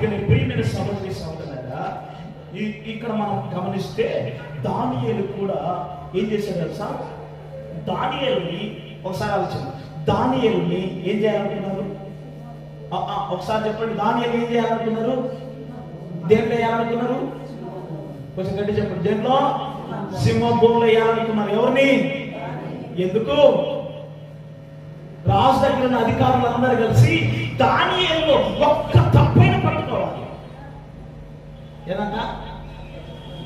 అందుకని ప్రియమైన సభకి సహోదరులారా ఈ- ఇక్కడ మనం గమనిస్తే దానియలు కూడా ఏం చేశాడు తెలుసా? దానియల్ని ఒకసారి ఆలోచన. దానియల్ని ఏం చేయాలనుకున్నారు? ఒకసారి చెప్పండి. దానియేలు ఏం చేయాలనుకున్నారు? దేంట్లో వేయాలనుకున్నారు? కొంచెం గట్టి చెప్పండి. దేంట్లో? సింహభూమిలో వేయాలనుకున్నారు. ఎవరిని? ఎందుకు? రాజు దగ్గర ఉన్న అధికారులందరూ కలిసి దానియల్లో ఒక్క పట్టుకోవాలి ఏదంట?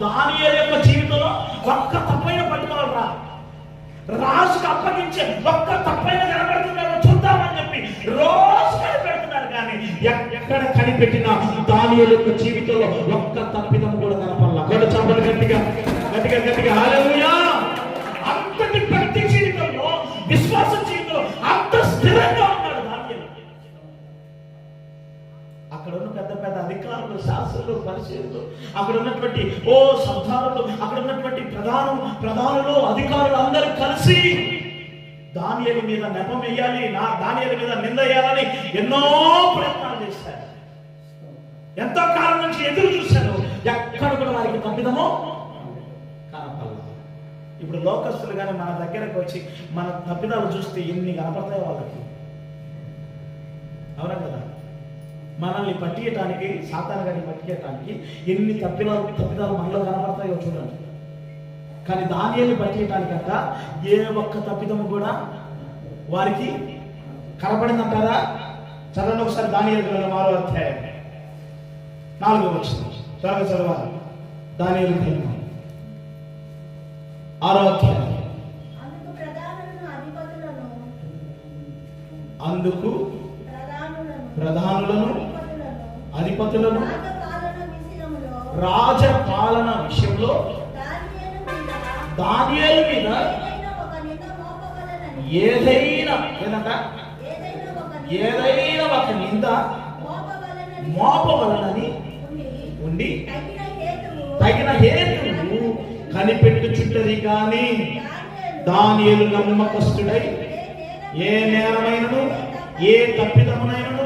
దాని యొక్క జీవితంలో ఒక్క తప్పైన పట్టుకోవాలరా రాజుకు అప్పగించే ఒక్క తప్పైన కనబడుతున్నారో చూద్దామని చెప్పి రోజు కనిపెడుతున్నారు కానీ ఎక్కడ కనిపెట్టినా దాని యొక్క జీవితంలో ఒక్క తప్పిదం కూడా కనపడాల. గొడవ చంపలు గట్టిగా. గట్టిగా గట్టిగా. హాలూయా అధికారులు శాస్త్రులు పరిశీలు అక్కడ ఉన్నటువంటి ఓ సర్దారులు అక్కడ ఉన్నటువంటి ప్రధాన ప్రధానులు అధికారులు అందరూ కలిసి దానియల మీద నెపం వేయాలి నా దానియల మీద నింద వేయాలని ఎన్నో ప్రయత్నాలు చేశారు. ఎంతో కాలం నుంచి ఎదురు చూశారు. ఎక్కడ కూడా వారికి తప్పిదమో ఇప్పుడు లోకస్తులు కానీ మన దగ్గరకు వచ్చి మన తప్పిదాలు చూస్తే ఎన్ని కనపడతాయో వాళ్ళకి? అవునా కదా? మనల్ని పట్టియటానికి సాతాను గారిని పట్టియటానికి ఎన్ని తప్పిదాలు తప్పిదాలు మనలో కనపడతాయో చూడండి. కానీ దానిని పట్టియటానికంట ఏ ఒక్క తప్పిదము కూడా వారికి కనపడిందంటారా చదవండి ఒకసారి దానియలు గ్రంథం ఆరో అధ్యాయం. నాలుగో వచ్చిన త్వరగా చదవాలి. దానియలు గ్రంథం. ఆరో అధ్యాయం. అందుకు ప్రధానులను అధిపతులను రాజపాలన విషయంలో దానియేలు మీద ఏదైనా ఏదైనా ఏదంట? ఒక నింద మోపవలెనని ఉండి తగిన హేతువు కనిపెట్టుచుంటది కానీ దానియేలు నమ్మకస్తుడై ఏ ఏ నేరమైనను ఏ తప్పిదమునైనను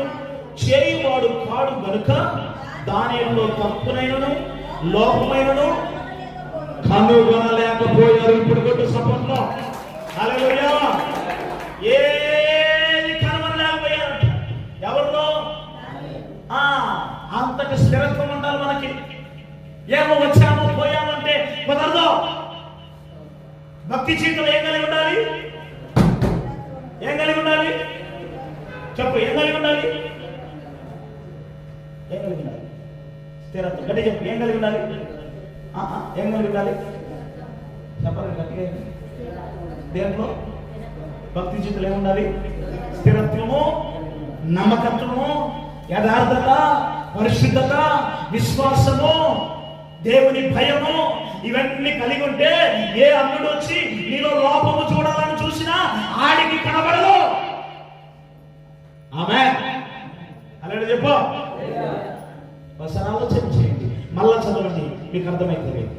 చేయువాడు కాడు గనుక దానిలో తప్పునైనను లోపమైనను కనుగొనలేకపోయారు. ఇప్పుడు కొట్టు సపట్లో హల్లెలూయా. ఏది కనుగొనలేకపోయారు ఎవరిలో? ఆ అంతటి స్థిరత్వం ఉండాలి మనకి. ఏమో వచ్చామో పోయామంటే కుదరదు. భక్తి జీవితంలో ఏం కలిగి ఉండాలి? ఏం కలిగి ఉండాలి? చెప్పు ఏం కలిగి ఉండాలి? ఏం కలిగి ఉండాలి? స్థిరత్వం. గట్టి చెప్పు ఏం కలిగి ఉండాలి? ఏం కలిగి ఉండాలి? చెప్పాలి గట్టిగా దేంట్లో? భక్తి జీవితంలో ఏముండాలి స్థిరత్వము నమ్మకత్వము యథార్థత పరిశుద్ధత విశ్వాసము దేవుని భయము ఇవన్నీ కలిగి ఉంటే ఏ అన్నుడు వచ్చి నీలో లోపము చూడాలని చూసినా ఆడికి కనబడదు. ఆమె అలాగే చెప్పు. ఒకసారి ఆలోచన చేయండి. మళ్ళా చదవండి. మీకు అర్థమవుతుంది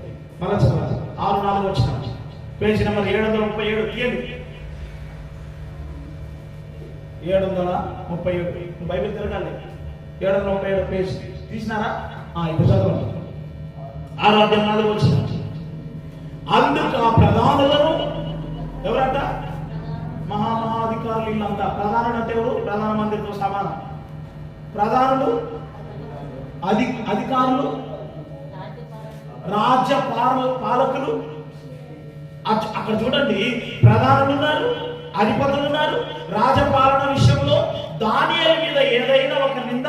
మళ్ళా చదవండి. ఆరు నాలుగు వచ్చిన పేజ్ నెంబర్ ఏడు వందల ముప్పై ఏడు. తీయండి. ఏడు వందల ముప్పై ఏడు. బైబిల్ తిరగాలి. ఏడు వందల ముప్పై ఏడు పేజ్. తీసినారా? ఆ, ఇప్పుడు చదవండి. ఆరాధ్యం నాలుగు వచ్చిన అందుకు ఆ ప్రధానులను ఎవరంట? మహామహాధికారులు ఇల్లంతా ప్రధానులు అంటే ఎవరు? ప్రధానమంత్రితో సమానం. ప్రధానులు అధి అధికారులు రాజ్య పాలకులు అక్కడ చూడండి ప్రధానులు ఉన్నారు అధిపతులు ఉన్నారు రాజపాలన విషయంలో దానియల మీద ఏదైనా ఒక నింద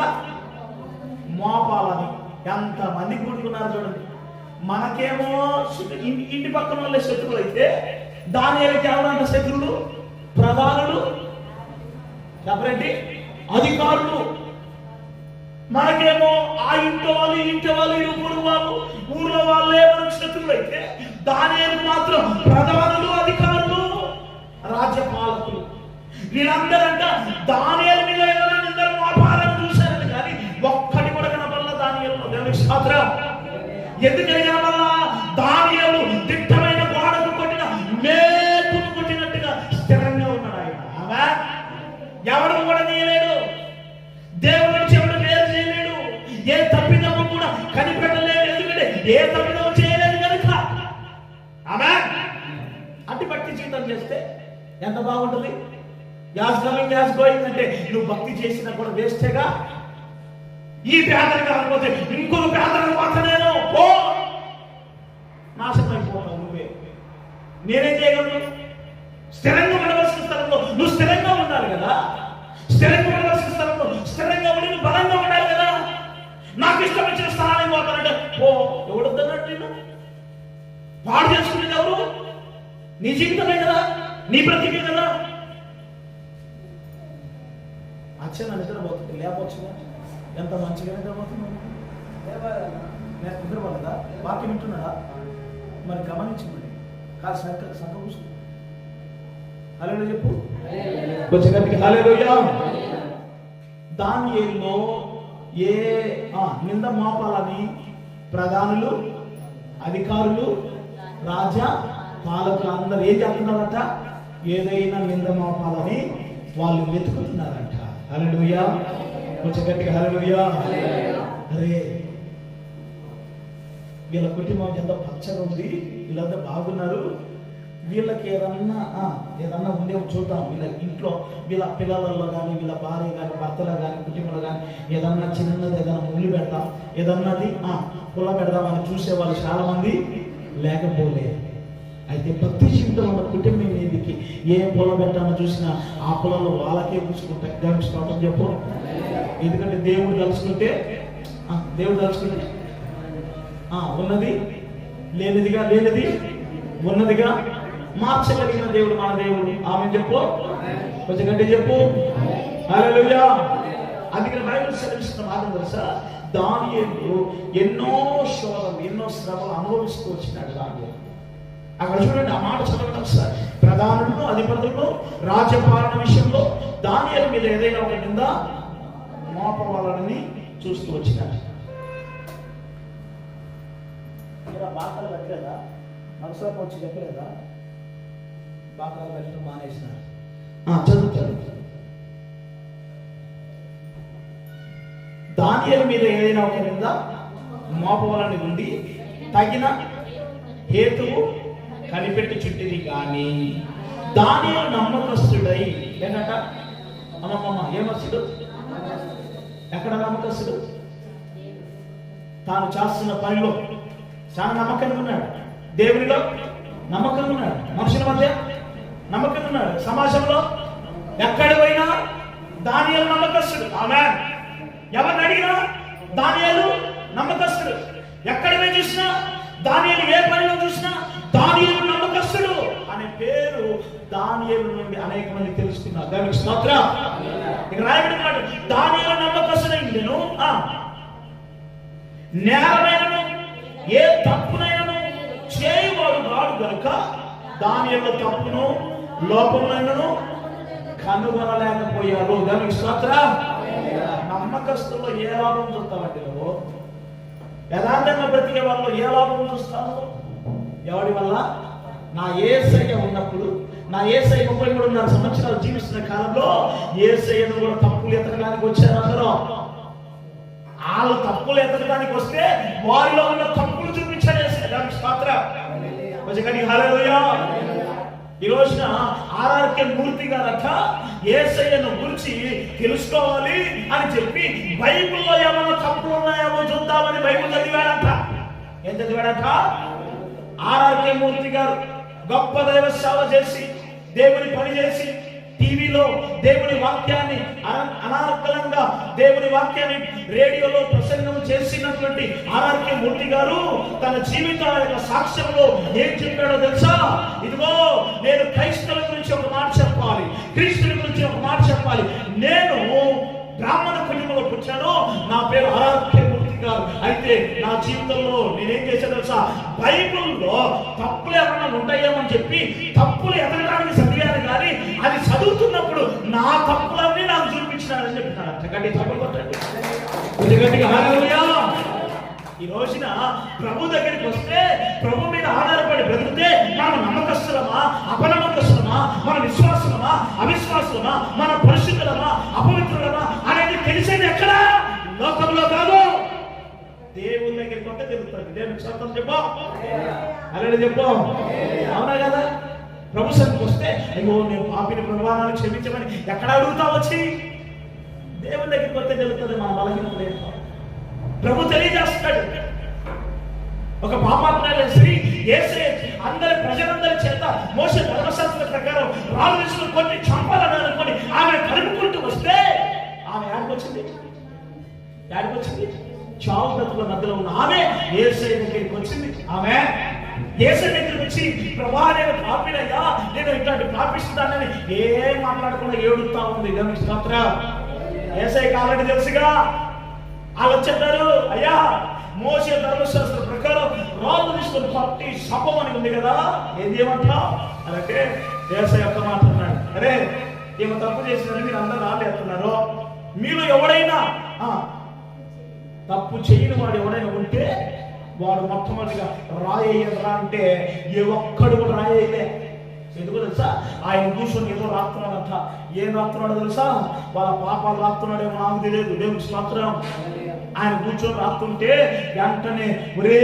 మోపాలని ఎంత మంది కూడుకున్నారు చూడండి. మనకేమో ఇంటి పక్కన వాళ్ళే శత్రువులు అయితే దానియలకి ఎవరంత శత్రువులు ప్రధానులు చెప్పండి అధికారులు మనకేమో ఆ ఇంటి వాళ్ళు ఇంటి వాళ్ళు ఈ వాళ్ళు ఊర్లో వాళ్ళే మనకు శత్రువులు అయితే దాని మాత్రం ప్రధానులు స్థిరంగా ఉండవలసిన స్థలంలో నువ్వు స్థిరంగా ఉండాలి కదా? స్థిరంగా ఉండవలసిన స్థలంలో స్థిరంగా ఉండి నువ్వు బలంగా ఉండాలి కదా? నాకు ఇష్టం వచ్చిన స్థానానికి పోతానంటే ఓ ఎవడొద్దన్నట్టు నేను పాడు చేసుకునేది ఎవరు? నీ జీవితమే కదా? నీ బ్రతికే కదా? అచ్చన నిద్రపోతుంది లేకపోవచ్చు ఎంత మంచిగా నిద్రపోతుంది నేను నిద్రపోలేదా? వాక్యం వింటున్నాడా? మరి గమనించండి కాదు సంక సంక హలో చెప్పు. కొంచెం గట్టిగా హల్లెలూయా. దానియేలులో ఏ ఆ, నింద మోపాలని ప్రధానులు అధికారులు రాజా పాలకులు అందరూ ఏం చెప్తున్నారట? ఏదైనా నింద మోపాలని వాళ్ళు వెతుకుతున్నారంట. హలడుయా కొంచెం గట్టిగా హలడుయా అరే వీళ్ళ కుటుంబం ఎంత పచ్చగా ఉంది. వీళ్ళంతా బాగున్నారు. వీళ్ళకి ఏదన్నా ఏదన్నా ఉండేవి చూద్దాం. వీళ్ళ ఇంట్లో వీళ్ళ పిల్లలలో కానీ వీళ్ళ భార్య కానీ భర్తలో కానీ కుటుంబంలో కానీ ఏదన్నా చిన్నది ఏదన్నా ముళ్ళు పెడతాం ఏదన్నది ఆ, పుల్ల పెడదామని చూసే వాళ్ళు చాలామంది లేకపోలే. అయితే ప్రతి జీవితంలో ఉన్న కుటుంబం మీదకి ఏ పొలం పెట్టామో చూసినా ఆ పొలంలో వాళ్ళకే పూసుకుంటాయి దేవుని స్తోత్రం చెప్పు. ఎందుకంటే దేవుడు తలుచుకుంటే దేవుడు తలుచుకుంటే ఉన్నది లేనిదిగా లేనిది ఉన్నదిగా మార్చగలిగిన దేవుడు మన దేవుడు ఆమె చెప్పు. కొంచెం గట్టి చెప్పు. హల్లెలూయా. అందుకని బైబిల్ సెలవిస్తున్న మాట తెలుసా? దానియేలు ఎన్నో శోధం ఎన్నో శ్రమలు అనుభవిస్తూ వచ్చినాడు దానియేలు. అక్కడ చూడండి ఆ మాట చదవడం సార్ ప్రధానులను అధిపతులను రాజ్యపాలన విషయంలో దానియల మీద ఏదైనా ఒక కింద మోపవాలని చూస్తూ వచ్చినాడు. ఇలా బాకాలు పెట్టలేదా? మనసులోకి వచ్చి చెప్పలేదా? బాకాలు పెట్టడం దానియల మీద ఏదైనా ఒక మీద మోపవాలని ఉండి తగిన హేతువు కనిపెట్టి చుట్టింది కానీ దానిలో నమ్మకస్తుడై ఏంటట? అమ్మమ్మ ఏమస్తుడు ఎక్కడ నమ్మకస్తుడు? తాను చేస్తున్న పనిలో. చాలా నమ్మకంగా ఉన్నాడు. దేవునిలో నమ్మకంగా ఉన్నాడు. మనుషుల మధ్య నమ్మకంగా ఉన్నాడు సమాజంలో ఎక్కడ పోయినా దానియాలు నమ్మకస్తుడు. ఆమె ఎవరిని అడిగినా దానియాలు నమ్మకస్తుడు. ఎక్కడ పోయి చూసినా దానియాలు ఏ పనిలో చూసినా దానియాలు నమ్మకస్తుడు అనే పేరు దానియాలు నుండి అనేక మంది తెలుసుకున్నారు దానికి స్తోత్రం. ఇక రాయబడి మాట దానియాలు నమ్మకస్తుడైందెను ఆ. నేరమైనను ఏ తప్పునైనను చేయవాడు కాడు గనుక దాని యొక్క తప్పును లోపములను కనుగొనలేకపోయారు. దానికి స్తోత్ర. నమ్మకస్తుల్లో ఏ లాభం చూస్తామండి నువ్వు యథార్థంగా బ్రతికే వాళ్ళు ఏ లాభం చూస్తావు? ఎవడి వల్ల? నా ఏసయ్య ఉన్నప్పుడు నా ఏసై ముప్పై మూడున్నర సంవత్సరాలు జీవిస్తున్న కాలంలో ఏసయ్యను కూడా తప్పులు ఎతకడానికి వచ్చారు అందరూ. వాళ్ళు తప్పులు ఎత్తడానికి వస్తే వారిలో ఉన్న తప్పులు చూపించాలి దానికి స్తోత్ర. కొంచెం కానీ హల్లెలూయా! ఈ రోజున ఆర్ఆర్కే మూర్తి గారట ఏసయ్యను గురించి తెలుసుకోవాలి అని చెప్పి బైబిల్లో ఏమైనా తప్పులు ఉన్నాయేమో చూద్దామని బైబిల్ చదివాడట. ఏం చదివాడట? ఆర్ఆర్కే మూర్తి గారు గొప్ప దైవ సేవ చేసి దేవుని పని చేసి టీవీలో దేవుని వాక్యాన్ని అన- అనార్కలంగా దేవుని వాక్యాన్ని రేడియోలో చేసినటువంటి ఆర్ఆర్కే మూర్తి గారు తన జీవిత యొక్క సాక్ష్యంలో ఏం చెప్పాడో తెలుసా? ఇదిగో నేను క్రైస్తవుల గురించి ఒక మాట చెప్పాలి. క్రీస్తుల గురించి ఒక మాట చెప్పాలి. నేను బ్రాహ్మణ కుటుంబంలో పుట్టాను. నా పేరు ఆరాధ్య మూర్తి గారు. అయితే నా జీవితంలో నేనేం చేశాను తెలుసా? బైబిల్లో తప్పులు ఏమన్నా ఉంటాయేమని చెప్పి తప్పులు ఎదగడానికి చదివాను కానీ అది చదువుతున్నప్పుడు నా తప్పులన్నీ నాకు చూపించినాడని చెప్తున్నాడు అంతకంటే తప్పులు కొట్టండి కొద్ది గట్టిగా హల్లెలూయా. ఈ రోజున ప్రభు దగ్గరికి వస్తే ప్రభు మీద ఆధారపడి బ్రతికితే మనం నమ్మకస్తులమా? అపనమ్మకస్తులమా? మన విశ్వాసులమా? అవిశ్వాసులమా? మన పరిశుద్ధులమా? అపవిత్రులమా? అనేది తెలిసేది ఎక్కడ? లోకంలో కాదు. దేవుని దగ్గరికి వస్తే తెలుస్తుంది. దేవుని స్వాతం చెప్పా. అలాగే చెప్పు. అవునా కదా? ప్రభు సరికి వస్తే అయ్యో నేను పాపిని ప్రమాణాలు క్షమించమని ఎక్కడ అడుగుతా వచ్చి? దేవుని దగ్గరికి వస్తే తెలుస్తుంది మన బలహీనత ప్రభు తెలియజేస్తాడు. ఒక పాపాత్మైన స్త్రీ ఏసే అందరి ప్రజలందరి చేత మోస ధర్మశాస్త్ర ప్రకారం రాళ్ళు కొన్ని చంపాలని అనుకొని ఆమె కలుపుకుంటూ వస్తే ఆమె యాడికి వచ్చింది? యాడికి వచ్చింది? చావు బ్రతుల మధ్యలో ఉన్న ఆమె ఏసై దగ్గరికి వచ్చింది. ఆమె ఏసై దగ్గరికి వచ్చి ప్రభా నేను పాపినయ్యా నేను ఇట్లాంటి పాపిస్తున్నానని ఏం మాట్లాడకుండా ఏడుతా ఉంది. దేవునికి స్తోత్రం ఏసై కావాలని తెలుసుగా. వాళ్ళు వచ్చారు అయ్యా మోసే ధర్మశాస్త్ర కాబట్టి శపం అని ఉంది కదా. ఏం చేయమంటావు అలాగే దేశ యొక్క మాట అన్నాడు. అరే ఈమె తప్పు చేసినారని మీరు అందరూ రాళ్ళు మీరు ఎవడైనా ఆ, తప్పు చేయని వాడు ఎవడైనా ఉంటే వాడు మొట్టమొదటిగా రాయేయరా అంటే ఏ ఒక్కడు కూడా రాయేయలే ఎందుకు తెలుసా? ఆయన కూర్చొని ఏదో రాస్తున్నాడంట. ఏం రాస్తున్నాడో తెలుసా? వాళ్ళ పాపాలు రాస్తున్నాడేమో నాకు తెలియదు. దేవుడు మాత్రం ఆయన కూర్చొని రాస్తుంటే వెంటనే ఒరే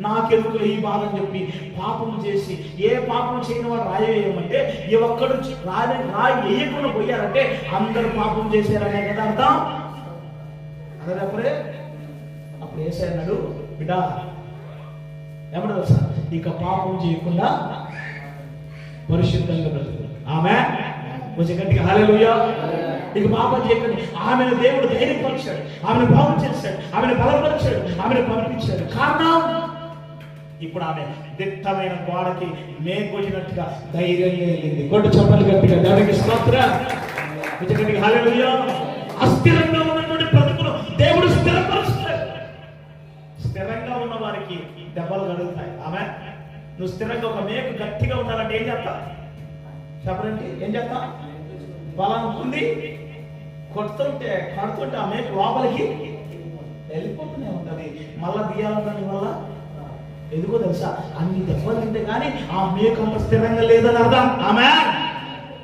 నాకెందుకు ఈ బాధ అని చెప్పి పాపం చేసి ఏ పాపం చేయని వాడు రాయవేయమంటే ఏ ఒక్కడు రాయి రాయి వేయకుండా పోయారంటే అందరు పాపం చేశారనే కదా అర్థం? అదే అప్పుడే? అప్పుడు ఏసై అన్నాడు బిడ్డ ఏమన్నా తెలుసా? ఇక పాపం చేయకుండా పరిశుద్ధంగా బ్రతుకు ఆమె కొంచెం గట్టిగా హాలేలుయ్యా ఇక పాపం చేయకండి ఆమెను దేవుడు ధైర్యపరిచాడు ఆమెను బాగు చేశాడు ఆమెను బలపరిచాడు ఆమెను పంపించాడు. కారణం? ఇప్పుడు ఆమె దిట్టమైన గోడకి మేకొట్టినట్టుగా ధైర్యంగా వెళ్ళింది. గొడ్డు చెప్పలు గట్టిగా దానికి స్తోత్ర. అస్థిరంగా ఉన్నటువంటి బ్రతుకును దేవుడు స్థిరపరుస్తాడు. స్థిరంగా ఉన్న వారికి దెబ్బలు కలుగుతాయి. ఆమె నువ్వు స్థిరంగా ఒక మేకు గట్టిగా ఉండాలంటే ఏం చేస్తా? చెప్పండి ఏం చేస్తా? బలం ఉంది కొడుతుంటే కడుతుంటే ఆ మేకు లోపలికి వెళ్ళిపోతూనే ఉంటది. మళ్ళా తీయాలని వల్ల ఎందుకో తెలుసా? అన్ని దెబ్బలు తింటే కానీ ఆ మేకంలో స్థిరంగా లేదని అర్థం. ఆమె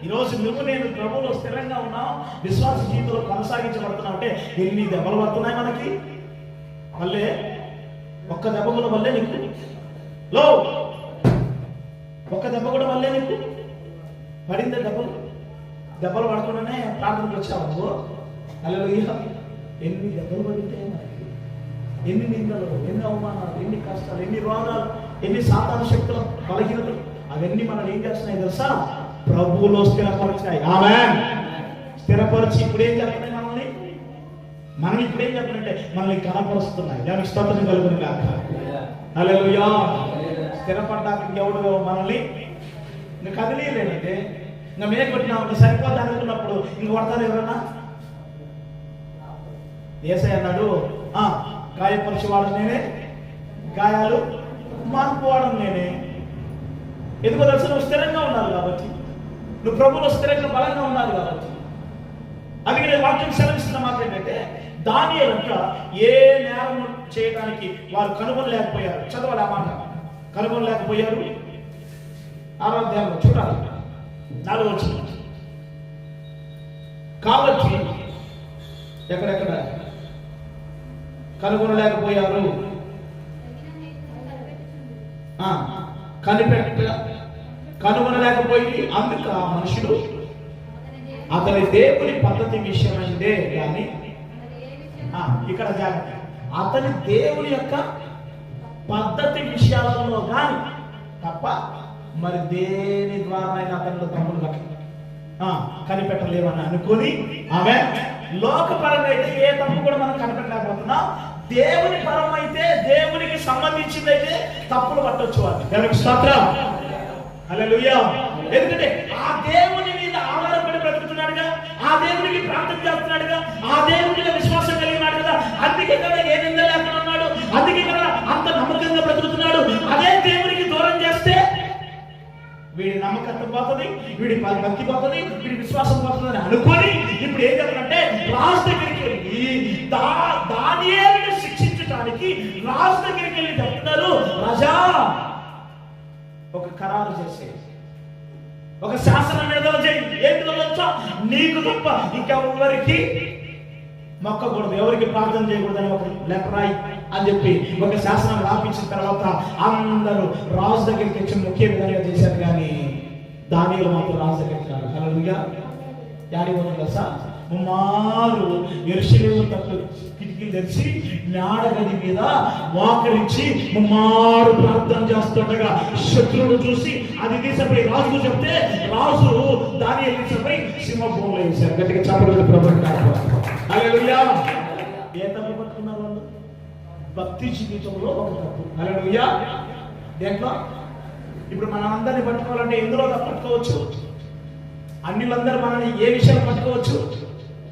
ఈరోజు నువ్వు నేను ప్రభువులో స్థిరంగా ఉన్నావు విశ్వాస జీవితంలో కొనసాగించబడుతున్నావు అంటే ఎన్ని దెబ్బలు పడుతున్నాయి మనకి? మళ్ళీ ఒక్క దెబ్బ కూడా వల్లే నీకు? లో. ఒక్క దెబ్బ కూడా వల్లే నీకు? పడిందే దెబ్బలు? దెబ్బలు పడకుండానే ప్రార్థనకు వచ్చావు అల్లెలు ఎన్ని దెబ్బలు పడితే మనకి ఎన్ని నిందలు ఎన్ని అవమానాలు ఎన్ని కష్టాలు ఎన్ని రోగాలు ఎన్ని సాధారణ శక్తులు బలహీనతలు అవన్నీ మనం ఏం చేస్తున్నాయి తెలుసా? ప్రభువులో స్థిరపరిచినాయి. ఆమె స్థిరపరిచి ఇప్పుడు ఏం చేస్తున్నాయి మనల్ని? మనం ఇప్పుడు ఏం చెప్పాలంటే మనల్ని కనపరుస్తున్నాయి. దానికి స్తోత్రం కలుగుతుంది కాక హల్లెలూయా. స్థిరపడడానికి ఎవడు మనల్ని ఇంకా కదిలేదంటే ఇంకా మేము కొట్టినా ఇంకా సరిపోతా అనుకున్నప్పుడు ఇంక కొడతారు ఎవరన్నా? ఏసై అన్నాడు ఆ గాయపరిచేవాడు నేనే గాయాలు మానుకోవడం నేనే. ఎందుకో తెలుసు? నువ్వు స్థిరంగా ఉండాలి కాబట్టి. నువ్వు ప్రభులో స్థిరంగా బలంగా ఉండాలి కాబట్టి. అందుకే నేను వాక్యం సెలవిస్తున్న మాట ఏంటంటే దాని ఏ నేరం చేయడానికి వారు కనుగొనలేకపోయారు. చదవాలి ఆ మాట. కనుగొనలేకపోయారు. ఆరాధ్యాలు చూడాలి. నాలుగు వచ్చిన కాబట్టి ఎక్కడెక్కడ? కనుగొనలేకపోయారు. కనిపెట్ట కనుగొనలేకపోయి అందుకు ఆ మనుషుడు అతని దేవుని పద్ధతి విషయమైందే కానీ ఇక్కడ జాగ్రత్త. అతని దేవుని యొక్క పద్ధతి విషయాలలో కానీ తప్ప మరి దేని ద్వారానైనా అతనిలో తమ్ముడు ఆ, కనిపెట్టలేమని అనుకొని ఆమె లోకపరంగా అయితే ఏ తప్పు కూడా మనం కనిపెట్టలేకపోతున్నాం. దేవుని పరం అయితే దేవునికి సంబంధించింది అయితే తప్పులు పట్టొచ్చు వాళ్ళు దేవునికి స్తోత్రం. ఎందుకంటే ఆ దేవుని మీద ఆధారపడి బ్రతుకుతున్నాడుగా ఆ దేవునికి ప్రార్థన చేస్తున్నాడుగా ఆ దేవుని మీద విశ్వాసం కలిగినాడు కదా. అందుకే కదా ఏ నింద లేకుండా ఉన్నాడు అందుకే కదా అంత నమ్మకంగా బ్రతుకుతున్నాడు. అదే దేవునికి దూరం చేస్తే వీడి నమ్మకత్వం పోతుంది వీడి భక్తి పోతుంది వీడి విశ్వాసం పోతుంది అని అనుకొని ఇప్పుడు ఏం చెప్పాలంటే రాజు దగ్గరికి వెళ్ళి దా దానియేలుని శిక్షించడానికి రాజు దగ్గరికి వెళ్ళి చెప్తున్నారు రాజా ఒక ఖరారు చేసే ఒక శాసనం ఏదో చేయి ఏంటిదో నీకు తప్ప ఇంకెవరికి మొక్కకూడదు. ఎవరికి ప్రార్థన చేయకూడదని ఒక లెపరాయి అని చెప్పి ఒక శాసనం రాపించిన తర్వాత అందరూ రాజు దగ్గరికి వచ్చి ముఖ్య విధంగా చేశారు కానీ దానిలో మాత్రం రాజు దగ్గరికి రాదు హల్లెలూయా యాడి పోతుంది సార్? కుమారు ఎరుసలేము తట్టు కిటికీలు తెరిచి మేడగది మీద వాకరించి కుమారు ప్రార్థన చేస్తుండగా శత్రువులు చూసి అది తీసపై రాజుకు చెప్తే రాజు దాని తీసపై సింహభూమిలో వేశారు. గట్టిగా చాపలు ప్రభుత్వం హల్లెలూయా. ఏ తప్పు పట్టుకున్నారు వాళ్ళు? భక్తి జీవితంలో ఒక తప్పు. హల్లెలూయా. దేంట్లో? ఇప్పుడు మన అందరిని పట్టుకోవాలంటే ఎందులో పట్టుకోవచ్చు? అన్నిలందరూ మనల్ని ఏ విషయాలు పట్టుకోవచ్చు?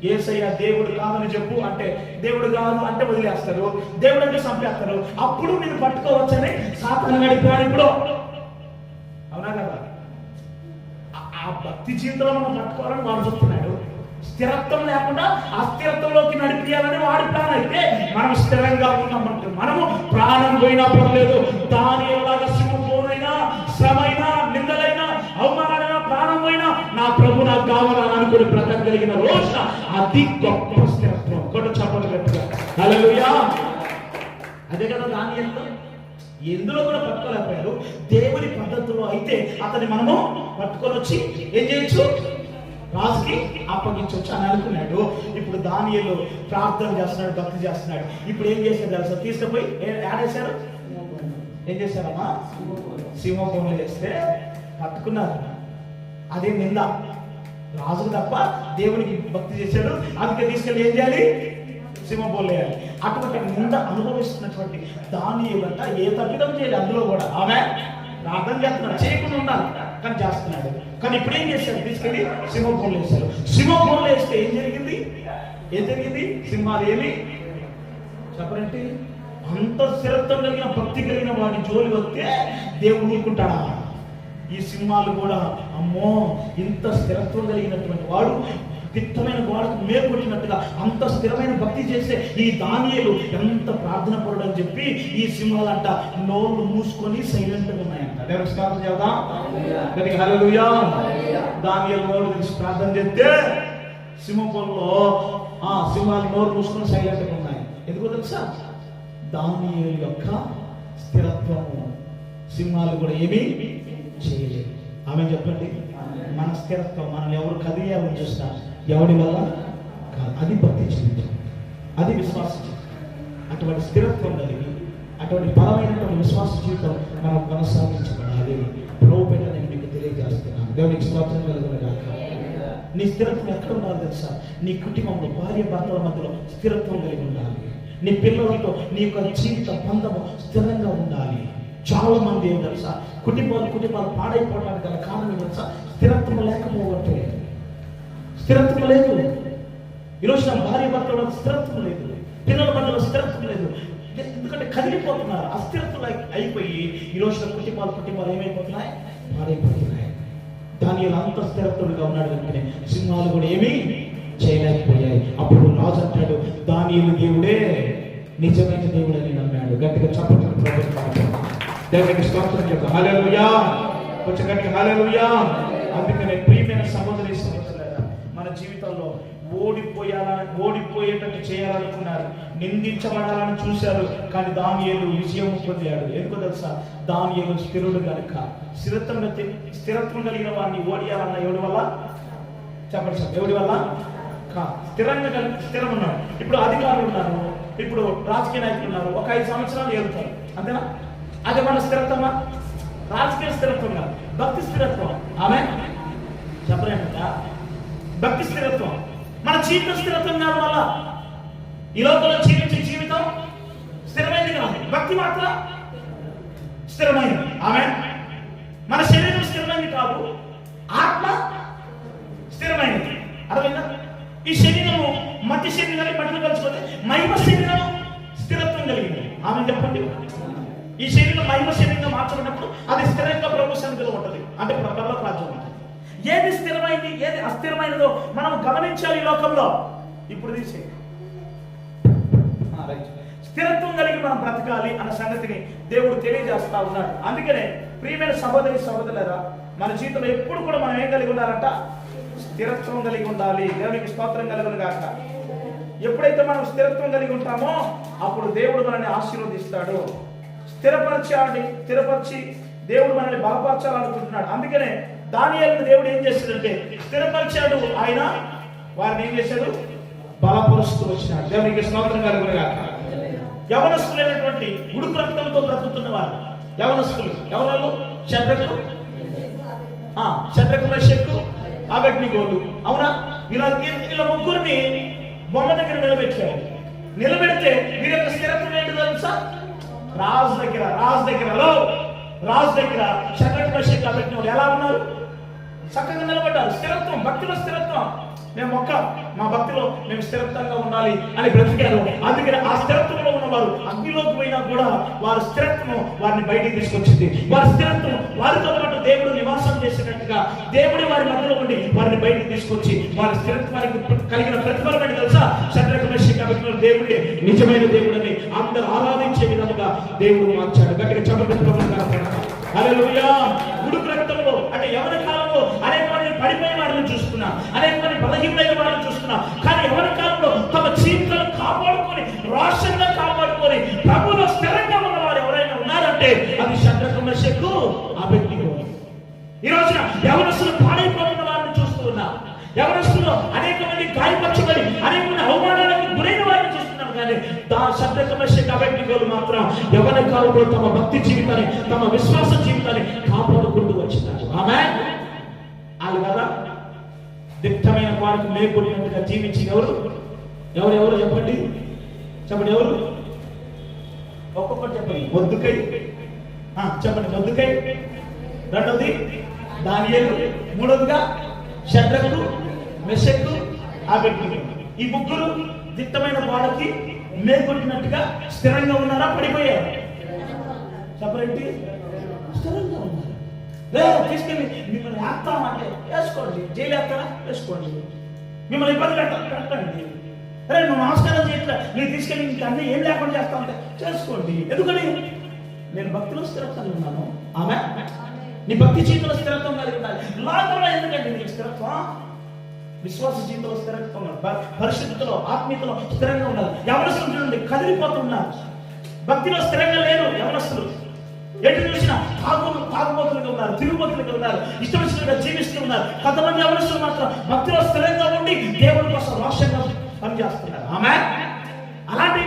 ఏసయ్య దేవుడు కాదని చెప్పు అంటే దేవుడు కాదు అంటే వదిలేస్తారు. దేవుడు అంటే చంపేస్తారు. అప్పుడు నేను పట్టుకోవచ్చని సాతాను గడిపాడు ఇప్పుడు. అవునా కదా? ఆ- భక్తి జీవితంలో మనం పట్టుకోవాలని వాడు చెప్తున్నాడు. స్థిరత్వం లేకుండా అస్థిరత్వంలోకి నడిపించాలని వాడి ప్లాన్ అయితే మనం స్థిరంగా ఉన్నామంటే మనము ప్రాణం పోయినా పర్లేదు. దాని ఎలాగా సింహపోనైనా శ్రమైనా నిందలైనా అవమానం ప్రాణం నా ప్రభు నాకు కావాలని అనుకుని బ్రతకగలిగిన రోజు అది గొప్ప స్థిరత్వం ఒకటి చెప్పలు అదే కదా దాని ఎందులో కూడా పట్టుకోలేకపోయారు. దేవుని పద్ధతిలో అయితే అతన్ని మనము పట్టుకొని వచ్చి ఏం చేయొచ్చు? రాజుకి అప్పగించవచ్చు అని అనుకున్నాడు. ఇప్పుడు దానియలు ప్రార్థన చేస్తున్నాడు భక్తి చేస్తున్నాడు. ఇప్పుడు ఏం చేశాడు తెలుసా? తీసుకుపోయి ఏ- ఆడేశారు ఏం చేశారమ్మా? సింహభూమిలో చేస్తే పట్టుకున్నారు. అదే నింద. రాజుకు తప్ప దేవునికి భక్తి చేశాడు. అందుకే తీసుకెళ్ళి ఏం చేయాలి? సింహపోలేయాలి వేయాలి. అటువంటి నింద అనుభవిస్తున్నటువంటి దాని అంట ఏ తప్పిదం చేయాలి అందులో కూడా. ఆమె ప్రార్థన చేస్తున్నాడు. చేయకుండా ఉండాలి. కానీ చేస్తున్నాడు. కానీ ఇప్పుడు ఏం చేశాడు? తీసుకెళ్ళి సింహపోలు వేశారు సింహపోలు వేస్తే ఏం జరిగింది? ఏం జరిగింది? సింహాలు ఏమి? చెప్పరంటే అంత స్థిరత్వం కలిగిన భక్తి కలిగిన వాడి జోలి వస్తే దేవుడు ఊరుకుంటాడా? ఈ సింహాలు కూడా అమ్మో ఇంత స్థిరత్వం కలిగినటువంటి వాడు దిట్టమైన వాడుకు మేలు కొట్టినట్టుగా అంత స్థిరమైన భక్తి చేసే ఈ దానియలు ఎంత ప్రార్థన పరుడు అని చెప్పి ఈ సింహాలంట నోళ్ళు మూసుకొని సైలెంట్గా ఉన్నాయంట స్తోత్రం చేద్దాం. హల్లెలూయా. దానియలు నోరు తెరిచి ప్రార్థన చేస్తే సింహపురంలో ఆ సింహాలు నోరు మూసుకొని సైలెంట్గా ఉన్నాయి. ఎందుకో తెలుసా? దానియేలు యొక్క స్థిరత్వము. సింహాలు కూడా ఏమీ? చేయలేదు. ఆమె చెప్పండి. మన స్థిరత్వం మనల్ని ఎవరు కదియాలని చూస్తా ఎవరి వల్ల అది భక్తి జీవితం. అది విశ్వాస జీవితం. అటువంటి స్థిరత్వం కలిగి అటువంటి బలమైనటువంటి విశ్వాస జీవితం మనం కొనసాగించబడాలి. ప్రభు పెట్ట నేను మీకు తెలియజేస్తున్నాను. దేవునికి స్తోత్రం కలుగునగాక నీ స్థిరత్వం ఎక్కడ ఉండాలి తెలుసా? నీ కుటుంబంలో భార్య భర్తల మధ్యలో స్థిరత్వం కలిగి ఉండాలి. నీ పిల్లలతో నీ యొక్క జీవిత బంధము స్థిరంగా ఉండాలి. చాలా మంది ఏం తెలుసా? కుటుంబాలు కుటుంబాలు పాడైపోవడానికి గల కారణం తెలుసా? స్థిరత్వం లేకపోవట్టే స్థిరత్వం లేదు. ఈరోజు నా భార్య భర్తల స్థిరత్వం లేదు. పిల్లల పట్ల స్థిరత్వం లేదు. ఎందుకంటే కదిలిపోతున్నారు. అస్థిరత్వం అయిపోయి ఈరోజు నా కుటుంబాలు కుటుంబాలు ఏమైపోతున్నాయి? పాడైపోతున్నాయి. దాని అంత స్థిరత్వంగా ఉన్నాడు కనుకనే సింహాలు కూడా ఏమీ చేయలేకపోయాయి. అప్పుడు రాజు అంటాడు దాని దేవుడే నిజమైన దేవుడని నమ్మాడు. గట్టిగా చప్పట్లు దేవునికి స్తోత్రం చెప్పు హల్లెలూయా. కొంచెం హల్లెలూయా. అందుకనే ప్రియమైన సహోదరి సహోదరులారా మన జీవితంలో ఓడిపోయాలా ఓడిపోయేటట్టు చేయాలనుకున్నారు నిందించబడాలని చూశారు కానీ దానియేలు విజయం పొందాడు. ఎందుకో తెలుసా? దానియేలు స్థిరుడు కనుక స్థిరత్వం స్థిరత్వం కలిగిన వాడిని ఓడియాలన్న ఎవడి వల్ల? చెప్పండి సార్ ఎవడి వల్ల? కా స్థిరంగా కలిగి స్థిరం ఉన్నాడు. ఇప్పుడు అధికారులు ఉన్నారు. ఇప్పుడు రాజకీయ నాయకులు ఉన్నారు. ఒక ఐదు సంవత్సరాలు ఏలుతారు. అంతేనా? అది మన స్థిరత్వమా? రాజకీయ స్థిరత్వం కాదు భక్తి స్థిరత్వం. ఆమె? చెప్పలేక భక్తి స్థిరత్వం. మన జీవిత స్థిరత్వం కాదు వల్ల ఈ లోకంలో జీవించే జీవితం స్థిరమైనది కాదు. భక్తి మాత్రం స్థిరమైనది ఆమె? మన శరీరం స్థిరమైనది కాదు. ఆత్మ స్థిరమైనది అర్థమైందా? ఈ శరీరము మధ్య శరీరాన్ని మట్టిలో కలుసుకుంటే మహిమ శరీరం స్థిరత్వం కలిగింది. ఆమె చెప్పండి. ఈ శరీరం మహిమ శరీరంగా మార్చబడినప్పుడు అది స్థిరంగా ప్రభు సన్నిధిలో ఉంటుంది. అంటే పరలోక రాజ్యం ఉంటుంది ఏది స్థిరమైంది ఏది అస్థిరమైనదో మనం గమనించాలి ఈ లోకంలో. ఇప్పుడు తీసే. స్థిరత్వం కలిగి మనం బ్రతకాలి అన్న సంగతిని దేవుడు తెలియజేస్తా ఉన్నాడు. అందుకనే ప్రియమైన సహోదరి సహోదరులరా మన జీవితంలో ఎప్పుడు కూడా మనం ఏం కలిగి ఉండాలంట? స్థిరత్వం కలిగి ఉండాలి. దేవునికి స్తోత్రం కలుగును కాక ఎప్పుడైతే మనం స్థిరత్వం కలిగి ఉంటామో అప్పుడు దేవుడు మనల్ని ఆశీర్వదిస్తాడు. స్థిరపరచాలి స్థిరపరిచి దేవుడు మనల్ని బలపరచాలనుకుంటున్నాడు. అందుకనే దానియాలను దేవుడు ఏం చేశాడంటే స్థిరపరిచాడు. ఆయన వారిని ఏం చేశాడు? బలపరుస్తూ వచ్చినాడు. దేవునికి స్తోత్రం కలుగునుగా. యవనస్తులైనటువంటి ఉడుకు రక్తంతో బ్రతుకుతున్న వారు. యవనస్తులు. ఎవరు శత్రులు శత్రుల శక్తు ఆబెట్ని గోలు అవునా? ఇలా వీళ్ళ ముగ్గురిని బొమ్మ దగ్గర నిలబెట్టారు. నిలబెడితే వీరి యొక్క స్థిరత్వం ఏంటి తెలుసా? రాజు దగ్గర రాజు దగ్గరలో రాజు దగ్గర చక్కటి శక్కు ఆబెట్టిన వాళ్ళు ఎలా ఉన్నారు చక్కగా నిలబడ్డారు స్థిరత్వం భక్తిలో స్థిరత్వం. మేము ఒక్క మా భక్తిలో మేము స్థిరత్వంగా ఉండాలి అని బ్రతికారు. అందుకని ఆ స్థిరత్వంలో ఉన్నవారు అగ్నిలోకి పోయినా కూడా వారి స్థిరత్వం వారిని బయటికి తీసుకొచ్చింది. వారి స్థిరత్వం వారితో పాటు దేవుడు నివాసం చేసినట్టుగా దేవుడి వారి మధ్యలో ఉండి వారిని బయటికి తీసుకొచ్చి వారి స్థిరత్వానికి కలిగిన ప్రతిఫలం తెలుసా? చంద్రకమేషి కాబట్టి దేవుడే నిజమైన దేవుడని అందరు ఆరాధించే విధంగా దేవుడు మార్చాడు. గట్టిగా చెప్పబెట్టుకోవాలి ఉడుకు రక్తంలో అంటే ఎవరి కాలంలో అనేక మంది పడిపోయిన వాళ్ళని చూస్తున్నా అనేక మంది బలహీనమైన వాళ్ళని చూస్తున్నా. కానీ ఎవరి కాలంలో తమ జీవితాలను కాపాడుకొని రాష్ట్రంగా కాపాడుకొని ప్రభులో స్థిరంగా ఉన్న వారు ఎవరైనా ఉన్నారంటే అది శత్రుకున్న శక్కు ఆ వ్యక్తి ఈ రోజున ఎవరస్తులు పాడైపోతున్న వారిని చూస్తూ ఉన్నా. అనేక మంది గాయపరచబడి అనేక దా శబ్దకమశ కాబట్టి మాత్రం యవన కాలంలో తమ భక్తి జీవితాన్ని తమ విశ్వాస జీవితాన్ని కాపాడుకుంటూ వచ్చినారు. ఆమె వాళ్ళు కదా? దిట్టమైన వారికి లేకునేట్టుగా జీవించి ఎవరు? ఎవరు ఎవరు చెప్పండి? చెప్పండి ఎవరు? ఒక్కొక్కటి చెప్పండి. మొద్దుకై. ఆ, చెప్పండి. మొద్దుకై. రెండవది దానియేలు. మూడవదిగా షడ్రకు మెషక్కు వ్యక్తి ఈ ముగ్గురు దిట్టమైన వాళ్ళకి మేల్కొట్టినట్టుగా స్థిరంగా ఉన్నారా? పడిపోయారు? చెప్పరేంటి స్థిరంగా ఉన్నారు? లేదా తీసుకెళ్ళి మిమ్మల్ని వేస్తామంటే వేసుకోండి. జైలు వేస్తారా? వేసుకోండి. మిమ్మల్ని ఇబ్బంది పెట్టండి అరే నువ్వు నమస్కారం చేయట్లే నేను తీసుకెళ్ళి ఇంకా అన్నీ ఏం లేకుండా చేస్తామంటే చేసుకోండి. ఎందుకని? నేను భక్తిలో స్థిరత్వం ఉన్నాను. ఆమె నీ భక్తి జీవితంలో స్థిరత్వం కలిగి ఉండాలి. లోకంలో ఎందుకండి నీకు స్థిరత్వం? విశ్వాస జీవితంలో స్థిరంగా ఉన్నారు. ప- పరిశుద్ధతలో ఆత్మీయతలో స్థిరంగా ఉన్నారు. యవనస్తులు చూడండి కదిలిపోతున్నారు భక్తిలో స్థిరంగా లేరు యవనస్తులు. ఎటు చూసినా తాగు తాగుబోతులుగా ఉన్నారు తిరుగుబోతులుగా ఉన్నారు ఇష్టం వచ్చినట్టుగా జీవిస్తూ ఉన్నారు. కొంతమంది యవనస్తులు మాత్రం భక్తిలో స్థిరంగా ఉండి దేవుని కోసం రోషంగా పనిచేస్తున్నారు. ఆమె అలాంటి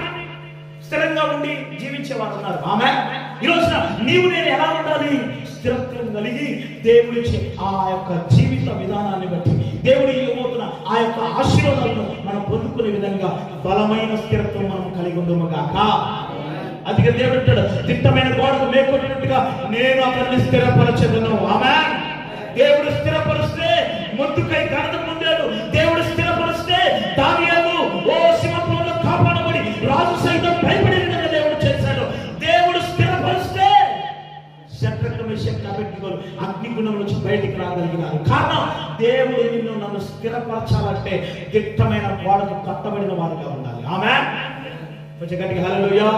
స్థిరంగా ఉండి జీవించేవారు ఉన్నారు. ఆమె ఈ రోజున నీవు నేను ఎలా ఉండాలి? స్థిరత్వం కలిగి దేవుడిచ్చే ఆ యొక్క జీవిత విధానాన్ని బట్టి దేవుడు ఇవ్వబోతున్న ఆ యొక్క ఆశీర్వాదాలను మనం పొందుకునే విధంగా బలమైన స్థిరత్వం మనం కలిగి ఉండము కాక అందుకే దేవుడు అంటాడు దిట్టమైన గోడకు మేకొట్టినట్టుగా నేను అతన్ని స్థిరపరచదను ఆమె దేవుడు స్థిరపరిస్తే మొద్దుకై ఘనత స్థిరపరచాలంటే దిట్టమైన గోడకు కట్టబడిన వారుగా ఉండాలి. ఆమె కొంచెం గట్టిగా హల్లెలూయా.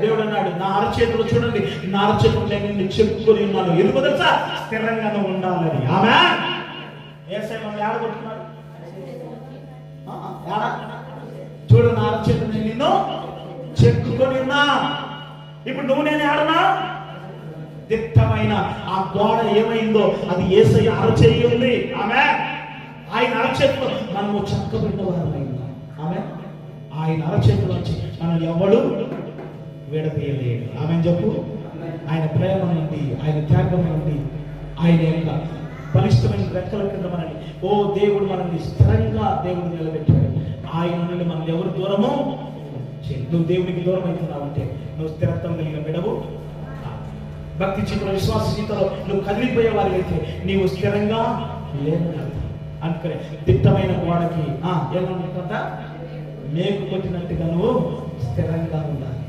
దేవుడు అన్నాడు నా అరచేతులు చూడండి నా అరచేతులు నేను చెప్పుకొని ఉన్నాను. ఎందుకు తెలుసా? స్థిరంగానే ఉండాలని. ఆమె ఏసై మనం ఏడగొట్టున్నాడు చూడు నా అరచేతులు నేను నిన్ను చెక్కుకొని ఉన్నా. ఇప్పుడు నువ్వు నేను ఏడనా? దిట్టమైన ఆ గోడ ఏమైందో అది ఏసై అరచేయి ఉంది. ఆమె అరచేతులు మనము చక్కబడిన ఆమె ఆయన అరచేతిలో వచ్చి మనం ఎవడు విడదీయలేడు ఆమె చెప్పు? ఆయన ప్రేమ నుండి ఆయన త్యాగం నుండి ఆయన యొక్క బలిష్టమైన రెక్కల కింద మనని ఓ దేవుడు మనల్ని స్థిరంగా దేవుడు నిలబెట్టాడు. ఆయన నుండి మనం ఎవరు దూరము నువ్వు దేవునికి దూరం అవుతున్నావంటే నువ్వు స్థిరత్వం కలిగిన విడవు భక్తి జీవితంలో విశ్వాస జీవితంలో నువ్వు కదిలిపోయే వారి అయితే నీవు స్థిరంగా లేదు అందుకనే దిట్టమైన గోడకి ఆ, ఏమనుకుంటా మేకు కొట్టినట్టుగా నువ్వు స్థిరంగా ఉండాలి.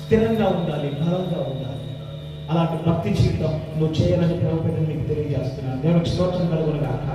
స్థిరంగా ఉండాలి బలంగా ఉండాలి. అలాంటి భక్తి జీవితం నువ్వు చేయాలని ప్రభుత్వం నీకు తెలియజేస్తున్నాను. దేవునికి స్తోత్రం కలుగును కాక